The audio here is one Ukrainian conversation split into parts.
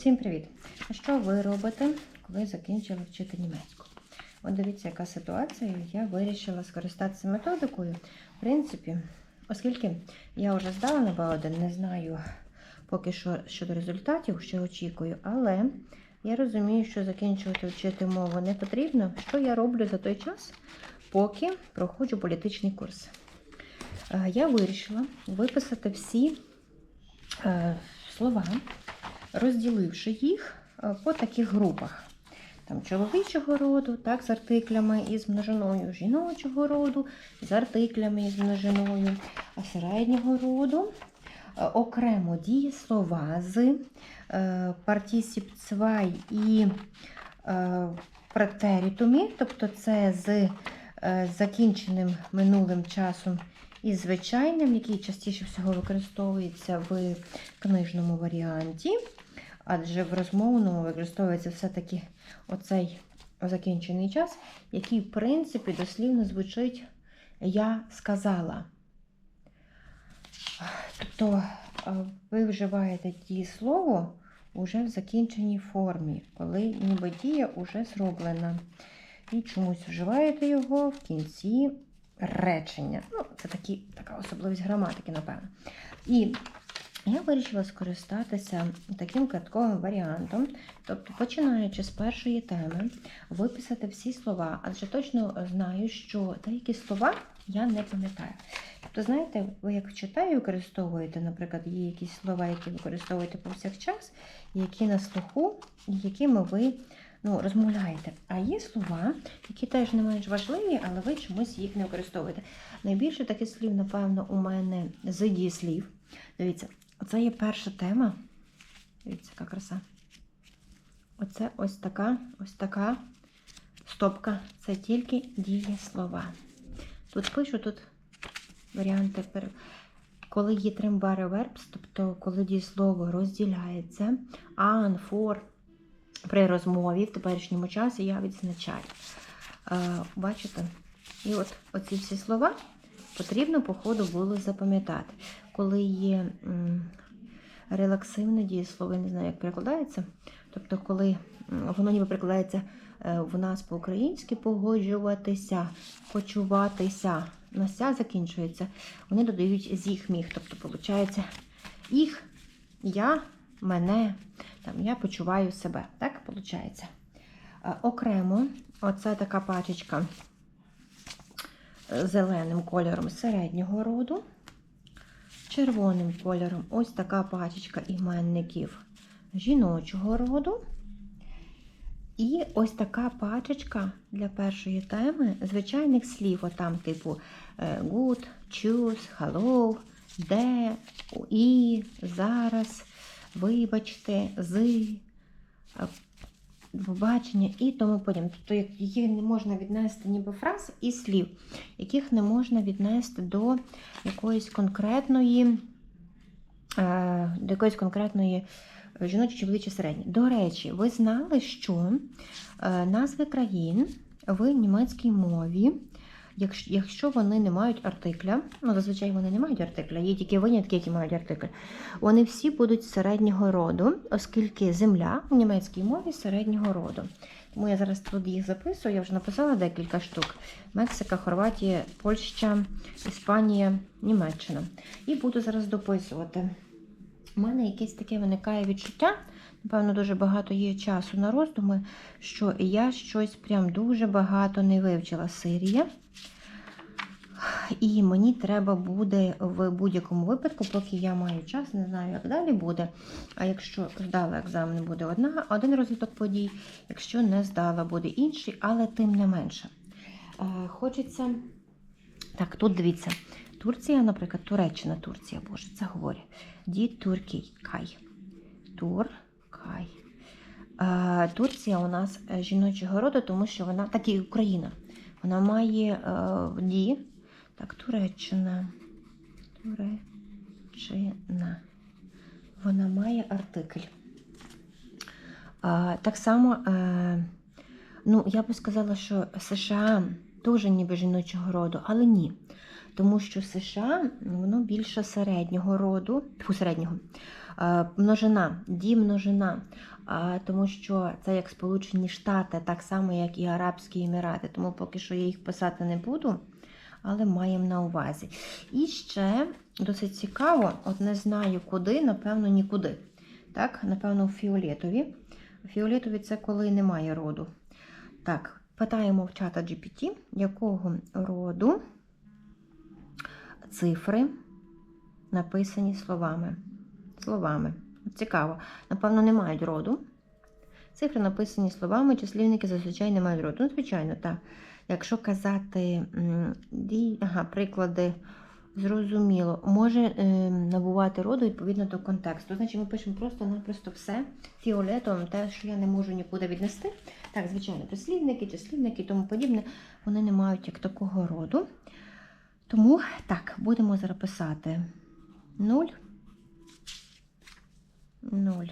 Всім привіт! Що ви робите, коли закінчили вчити німецьку? От дивіться, яка ситуація. Я вирішила скористатися методикою. В принципі, оскільки я вже здала на Б1, не знаю поки що щодо результатів, що очікую, але я розумію, що закінчувати вчити мову не потрібно. Що я роблю за той час, поки проходжу політичний курс? Е, Я вирішила виписати всі е, слова, розділивши їх е, по таких групах. Там чоловічого роду, так, з артиклями із множиною жіночого роду, з артиклями із множиною, а середнього роду е, окремо дієслова з е, партісіп цвай і претерітумі, тобто це з закінченим минулим часом і звичайним, який частіше всього використовується в книжному варіанті, адже в розмовному використовується все-таки оцей закінчений час, який, в принципі, дослівно звучить Я сказала. Тобто е, ви вживаєте дієслово уже в закінченій формі, коли ніби дія вже зроблена. І чомусь вживаєте його в кінці речення. Ну, це такі, така особливість граматики, напевно. І я вирішила скористатися таким картковим варіантом, тобто, починаючи з першої теми, виписати всі слова, адже точно знаю, що деякі слова я не пам'ятаю. Тобто, знаєте, ви як читаю використовуєте, наприклад, є якісь слова, які використовуєте повсякчас, які на слуху, якими ви ну, розмовляєте. А є слова, які теж не менш важливі, але ви чомусь їх не використовуєте. Найбільше таких слів, напевно, у мене з дієслів. Дивіться, оце є перша тема. Дивіться, яка краса. Оце ось така, ось така стопка. Це тільки дієслова. Тут пишу, тут варіанти, коли є тримбари вербс, тобто коли дієслово розділяється, an, for, при розмові в теперішньому часі я відзначаю. Е, бачите? І от оці всі слова потрібно, по ходу, було запам'ятати. Коли є релаксивне дієслово, я не знаю, як перекладається. Тобто, коли воно ніби перекладається е, в нас по-українськи погоджуватися, почуватися. На ся закінчується, вони додають з їх міг. Тобто, виходить, їх, я, мене, там, я почуваю себе. Так виходить? Окремо, оце така пачечка е, зеленим кольором середнього роду, червоним кольором. Ось така пачечка іменників жіночого роду. І ось така пачечка для першої теми звичайних слів, отам, типу е, good, choose, hello, де, і, зараз, вибачте, з, побачення і тому подібне. Тобто, її не можна віднести ніби фраз і слів, яких не можна віднести до якоїсь конкретної, е, до якоїсь конкретної жіночої чи величі середні. До речі, ви знали, що е, назви країн в німецькій мові, якщо, вони не мають артикля, ну зазвичай вони не мають артикля, є тільки винятки, які мають артикль, вони всі будуть середнього роду, оскільки земля в німецькій мові середнього роду. Тому я зараз тут їх записую, я вже написала декілька штук: Мексика, Хорватія, Польща, Іспанія, Німеччина. І буду зараз дописувати. У мене якесь таке виникає відчуття, напевно, дуже багато є часу на роздуми, що я щось прям дуже багато не вивчила Сирія. І мені треба буде в будь-якому випадку, поки я маю час, не знаю, як далі буде. А якщо здала екзамен, буде одна, один розвиток подій, якщо не здала, буде інший, але тим не менше. Е, Хочеться. Так, тут дивіться. Турція, наприклад, Туреччина, Турція, боже, це говорю. Ді Туркій, Кай. Тур, Кай. Е, Турція у нас е, жіночого роду, тому що вона, так і Україна, вона має е, ді. Так, Туреччина. Туреччина. Вона має артикль. Так само, ну, я би сказала, що США теж ніби жіночого роду, але ні. Тому що США воно більше середнього роду, тьфу, середнього. Е, Множина, дімножина. Тому що це як Сполучені Штати, так само, як і Арабські Емірати. Тому поки що я їх писати не буду, але маємо на увазі. І ще досить цікаво, от не знаю куди, напевно, нікуди. Так, напевно, фіолетові. Фіолетові це коли немає роду. Так, питаємо в чата GPT, якого роду цифри написані словами. Словами. Цікаво. Напевно, не мають роду. Цифри написані словами, числівники зазвичай не мають роду. Ну, звичайно, так. Якщо казати ага, приклади, зрозуміло, може е, набувати роду відповідно до контексту. Значить, ми пишемо просто-напросто все фіолетовим, те, що я не можу нікуди віднести. Так, звичайно, прислівники, числівники і тому подібне, вони не мають як такого роду. Тому так, будемо зараз писати 0. 0.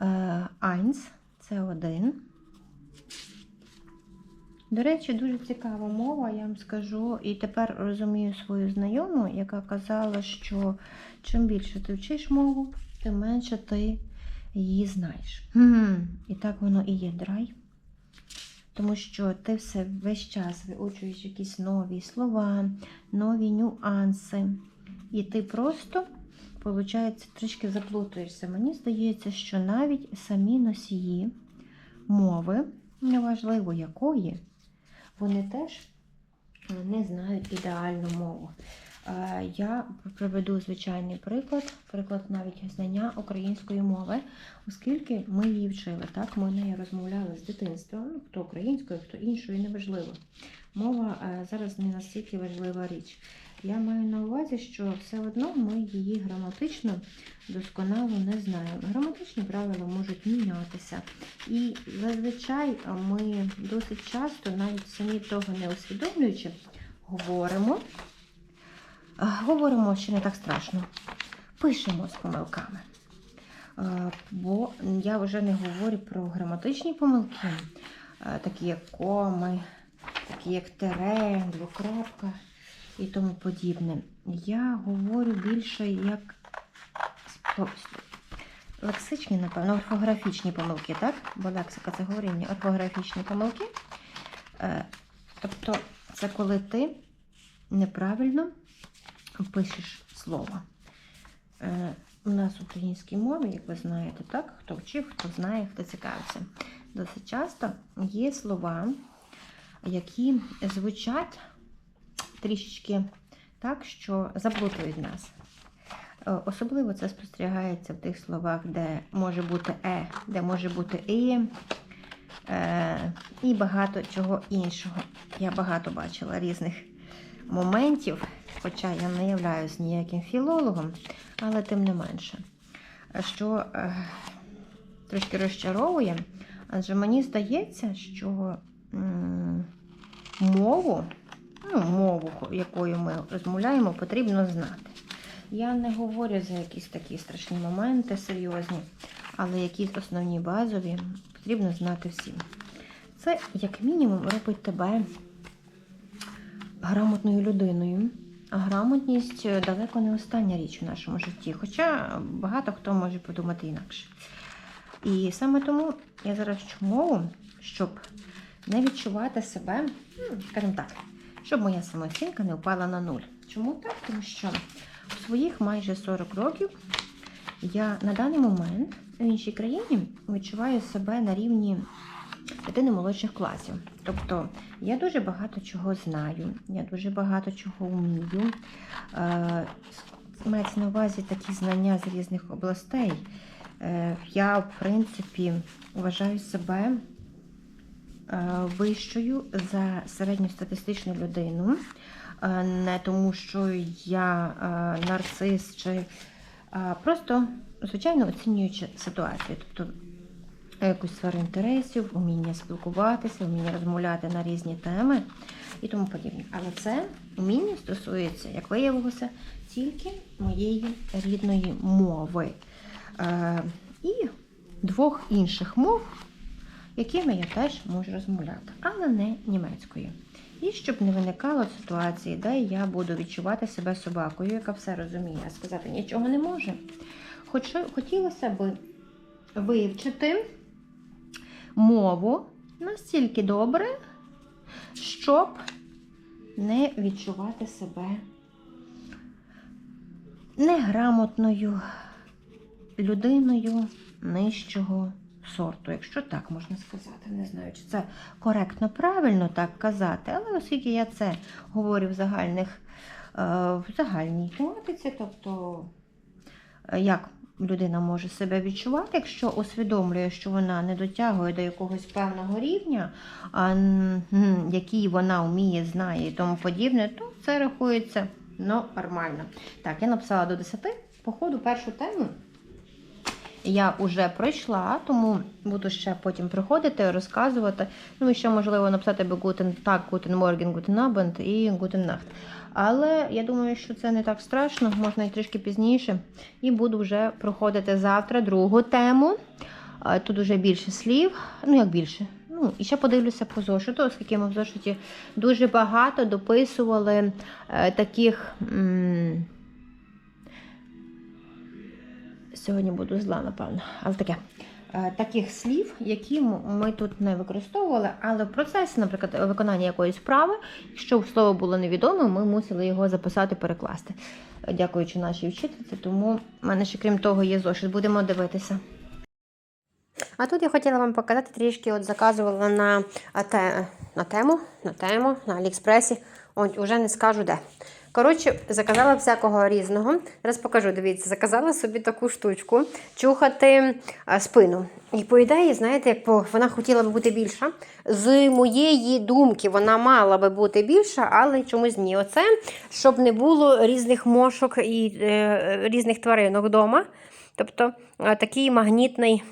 Е, Eins – це один. До речі, дуже цікава мова, я вам скажу. І тепер розумію свою знайому, яка казала, що чим більше ти вчиш мову, тим менше ти її знаєш. І так воно і є драй. Тому що ти все весь час виучуєш якісь нові слова, нові нюанси. І ти просто, виходить, трішки заплутуєшся. Мені здається, що навіть самі носії мови, неважливо якої, вони теж не знають ідеальну мову. Е, Я приведу звичайний приклад, приклад навіть знання української мови, оскільки ми її вчили. Так, ми нею розмовляли з дитинства, ну, хто українською, хто іншою, неважливо. Мова е, зараз не настільки важлива річ. Я маю на увазі, що все одно ми її граматично досконало не знаємо. Граматичні правила можуть мінятися. І зазвичай ми досить часто, навіть самі того не усвідомлюючи, говоримо. Говоримо, що не так страшно. Пишемо з помилками. Бо я вже не говорю про граматичні помилки, такі як коми, такі як тере, двокрапка і тому подібне. Я говорю більше як лексичні, напевно, орфографічні помилки, так? Бо лексика це говоріння, орфографічні помилки. Е, Тобто, це коли ти неправильно пишеш слово. Е, У нас в українській мові, як ви знаєте, так? Хто вчив, хто знає, хто цікавиться. Досить часто є слова, які звучать трішечки так, що заплутують нас. Е, Особливо це спостерігається в тих словах, де може бути е, де може бути і, е, і багато чого іншого. Я багато бачила різних моментів, хоча я не являюсь ніяким філологом, але тим не менше, що е, трошки розчаровує, адже мені здається, що м, мову, ну, мову, якою ми розмовляємо, потрібно знати. Я не говорю за якісь такі страшні моменти, серйозні, але якісь основні базові потрібно знати всім. Це, як мінімум, робить тебе грамотною людиною. А грамотність далеко не остання річ в нашому житті, хоча багато хто може подумати інакше. І саме тому я зараз вчу мову, щоб не відчувати себе, ну, скажімо так, щоб моя самооцінка не впала на нуль. Чому так? Тому що у своїх майже 40 років я на даний момент в іншій країні відчуваю себе на рівні дитини молодших класів. Тобто я дуже багато чого знаю, я дуже багато чого вмію. Е, Мається на увазі такі знання з різних областей. Е, Я, в принципі, вважаю себе вищою за середньостатистичну людину. Е, Не тому, що я е, нарцис чи просто, звичайно, оцінюючи ситуацію. Тобто якусь сферу інтересів, вміння спілкуватися, вміння розмовляти на різні теми і тому подібне. Але це вміння стосується, як виявилося, тільки моєї рідної мови. Е, і двох інших мов, якими я теж можу розмовляти, але не німецькою. І щоб не виникало ситуації, де я буду відчувати себе собакою, яка все розуміє, а сказати нічого не може. Хоч хотілося б вивчити мову настільки добре, щоб не відчувати себе неграмотною людиною нижчого сорту, якщо так можна сказати. Не знаю, чи це коректно, правильно так казати, але оскільки я це говорю в загальних, е, в загальній тематиці, тобто е, як людина може себе відчувати, якщо усвідомлює, що вона не дотягує до якогось певного рівня, який вона вміє, знає і тому подібне, то це рахується ну, нормально. Так, я написала до 10. По ходу першу тему я вже пройшла, тому буду ще потім приходити, розказувати. Ну і ще можливо написати би Guten Tag, Guten Morgen, Guten Abend і Guten Nacht. Але я думаю, що це не так страшно, можна і трішки пізніше. І буду вже проходити завтра другу тему. Тут вже більше слів. Ну, як більше. Ну, і ще подивлюся по зошиту, оскільки ми в зошиті дуже багато дописували е, таких. М- Сьогодні буду зла, напевно, але таке. Е, Таких слів, які ми тут не використовували, але в процесі, наприклад, виконання якоїсь вправи, якщо слово було невідоме, ми мусили його записати, перекласти. Дякуючи нашій вчительці, тому в мене ще крім того є зошит. Будемо дивитися. А тут я хотіла вам показати трішки, от заказувала на, на тему, на тему, на Аліекспресі. От, уже не скажу де. Коротше, заказала всякого різного. Зараз покажу, дивіться, заказала собі таку штучку чухати спину. І по ідеї, знаєте, як вона хотіла би бути більша. З моєї думки, вона мала би бути більша, але чомусь ні. Оце, щоб не було різних мошок і е, різних тваринок вдома. Тобто е, такий магнітний.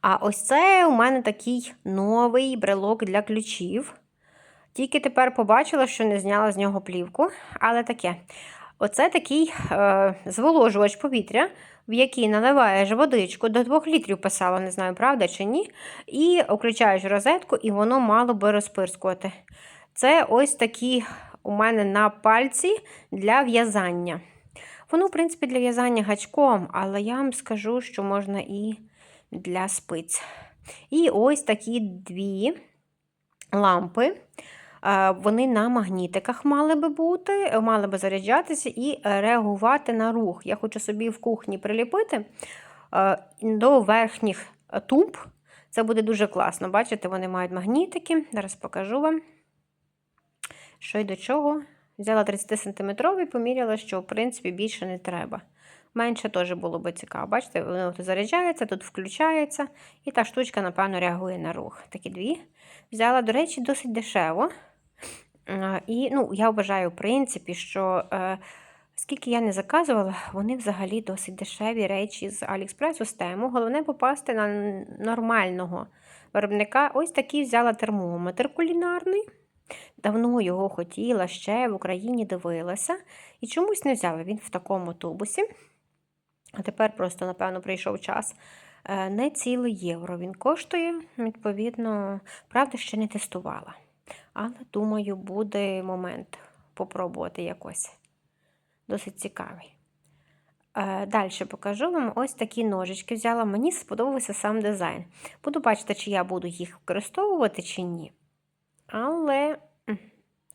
А ось це у мене такий новий брелок для ключів. Тільки тепер побачила, що не зняла з нього плівку, але таке. Оце такий е, зволожувач повітря, в який наливаєш водичку до 2 літрів писала, не знаю, правда чи ні. І включаєш розетку, і воно мало би розпирскувати. Це ось такі у мене на пальці для в'язання. Воно, в принципі, для в'язання гачком, але я вам скажу, що можна і для спиць. І ось такі дві лампи. Е, Вони на магнітиках мали би бути, мали би заряджатися і реагувати на рух. Я хочу собі в кухні приліпити е, до верхніх тумб. Це буде дуже класно. Бачите, вони мають магнітики. Зараз покажу вам, що й до чого. Взяла 30-сантиметровий, поміряла, що в принципі більше не треба. Менше теж було би цікаво. Бачите, воно тут заряджається, тут включається, і та штучка, напевно, реагує на рух. Такі дві. Взяла, до речі, досить дешево. І ну, я вважаю, в принципі, що е, скільки я не заказувала, вони взагалі досить дешеві речі з Аліекспресу з тему. Головне попасти на нормального виробника. Ось такий взяла термометр кулінарний. Давно його хотіла, ще в Україні дивилася. І чомусь не взяла він в такому тубусі. А тепер просто, напевно, прийшов час. Е, Не цілий євро він коштує, відповідно, правда, ще не тестувала. Але, думаю, буде момент попробувати якось. Досить цікавий. Е, Далі покажу вам ось такі ножички взяла. Мені сподобався сам дизайн. Буду бачити, чи я буду їх використовувати, чи ні. Але,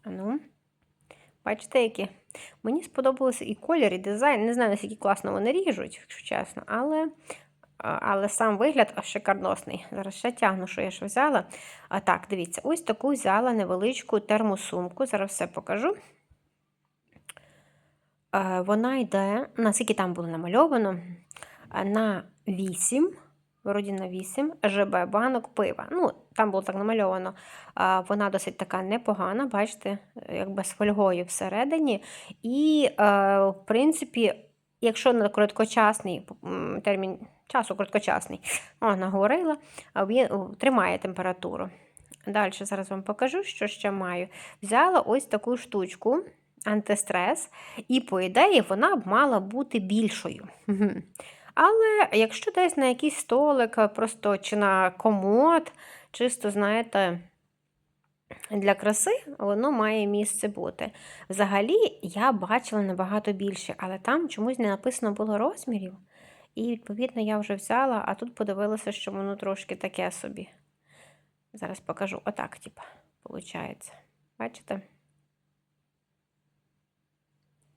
ну, бачите, які. Мені сподобалося і колір, і дизайн. Не знаю, наскільки класно вони ріжуть, якщо чесно, але, але сам вигляд шикарносний. Зараз ще тягну, що я ж взяла. А так, дивіться, ось таку взяла невеличку термосумку. Зараз все покажу. Вона йде, наскільки там було намальовано, на 8, вроді на 8 ЖБ банок пива. Ну, там було так намальовано. Вона досить така непогана, бачите, якби з фольгою всередині. І, е, в принципі, якщо на короткочасний термін часу короткочасний, вона говорила, а він тримає температуру. Далі зараз вам покажу, що ще маю. Взяла ось таку штучку антистрес, і, по ідеї, вона б мала бути більшою. Але якщо десь на якийсь столик, просто чи на комод, чисто, знаєте, для краси воно має місце бути. Взагалі, я бачила набагато більше, але там чомусь не написано було розмірів. І, відповідно, я вже взяла, а тут подивилася, що воно трошки таке собі. Зараз покажу. Отак, типа, виходить. Бачите?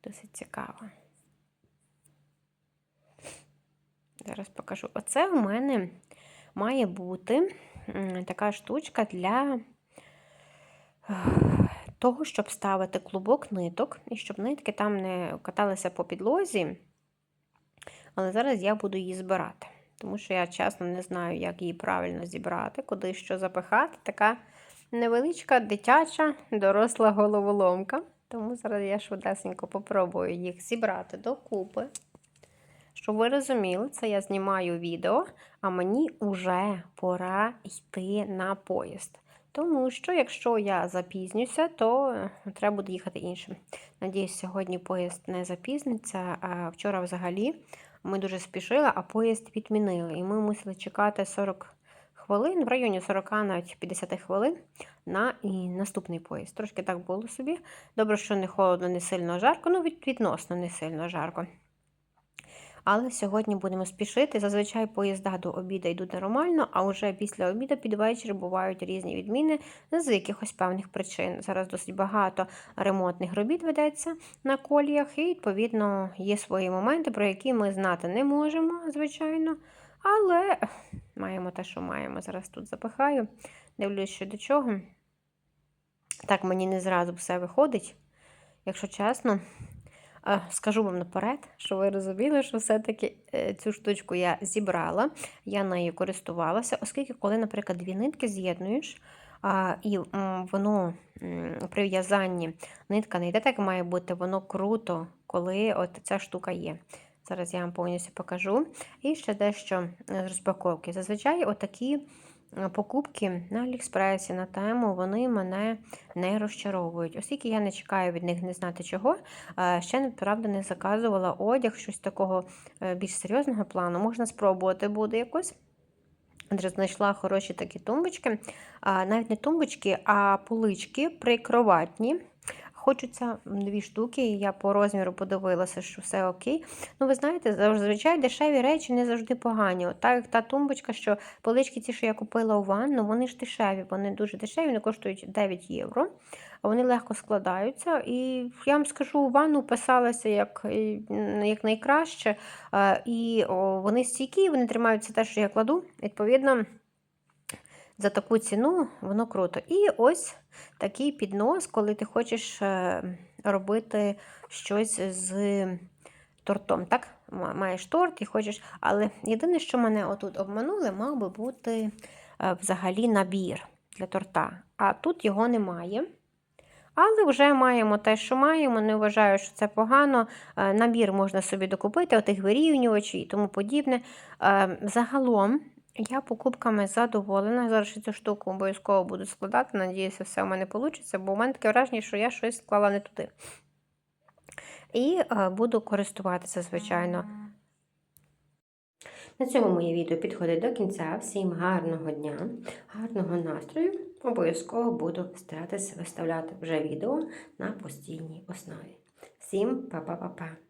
Досить цікаво. Зараз покажу. Оце у мене має бути така штучка для того, щоб ставити клубок ниток, і щоб нитки там не каталися по підлозі. Але зараз я буду її збирати, тому що я чесно не знаю, як її правильно зібрати, куди що запихати. Така невеличка дитяча доросла головоломка. Тому зараз я швидесенько попробую їх зібрати докупи. Щоб ви розуміли, це я знімаю відео, а мені вже пора йти на поїзд. Тому що, якщо я запізнюся, то е, треба буде їхати іншим. Надіюсь, сьогодні поїзд не запізниться. А вчора взагалі ми дуже спішили, а поїзд відмінили. І ми мусили чекати 40 хвилин, в районі 40, навіть 50 хвилин на і наступний поїзд. Трошки так було собі. Добре, що не холодно, не сильно жарко, ну від, відносно не сильно жарко. Але сьогодні будемо спішити. Зазвичай поїзда до обіду йдуть нормально, а вже після обіду під вечір бувають різні відміни з якихось певних причин. Зараз досить багато ремонтних робіт ведеться на коліях, і, відповідно, є свої моменти, про які ми знати не можемо, звичайно. Але маємо те, що маємо. Зараз тут запихаю. Дивлюсь, що до чого. Так, мені не зразу все виходить, якщо чесно. Е, Скажу вам наперед, що ви розуміли, що все-таки е, цю штучку я зібрала, я нею користувалася, оскільки, коли, наприклад, дві нитки з'єднуєш, і воно при в'язанні нитка не йде так, має бути, воно круто, коли от ця штука є. Зараз я вам повністю покажу. І ще дещо з розпаковки. Зазвичай отакі е, покупки на Аліекспресі, на тему, вони мене не розчаровують. Оскільки я не чекаю від них не знати чого. Е, Ще, правда, не заказувала одяг, щось такого е, більш серйозного плану. Можна спробувати буде якось. Адже знайшла хороші такі тумбочки. Навіть не тумбочки, а полички прикроватні. Хочуться дві штуки, і я по розміру подивилася, що все окей. Ну, ви знаєте, зазвичай дешеві речі не завжди погані. От так та тумбочка, що полички ті, що я купила у ванну, вони ж дешеві, вони дуже дешеві, вони коштують 9 євро. А Вони легко складаються. І я вам скажу, у ванну писалася як, як найкраще. Е, І вони стійкі, вони тримаються те, що я кладу. Відповідно, за таку ціну воно круто. І ось такий піднос, коли ти хочеш е, робити щось з тортом. Так? Маєш торт і хочеш. Але єдине, що мене отут обманули, мав би бути е, взагалі набір для торта. А тут його немає. Але вже маємо те, що маємо. Не вважаю, що це погано. Е, Набір можна собі докупити, отих вирівнювачів і тому подібне. Загалом я покупками задоволена. Зараз цю штуку обов'язково буду складати. Надіюся, все у мене вийде, бо у мене таке враження, що я щось склала не туди. І е, буду користуватися, звичайно. На цьому моє відео підходить до кінця. Всім гарного дня, гарного настрою. Обов'язково буду старатися виставляти вже відео на постійній основі. Всім па-па-па-па!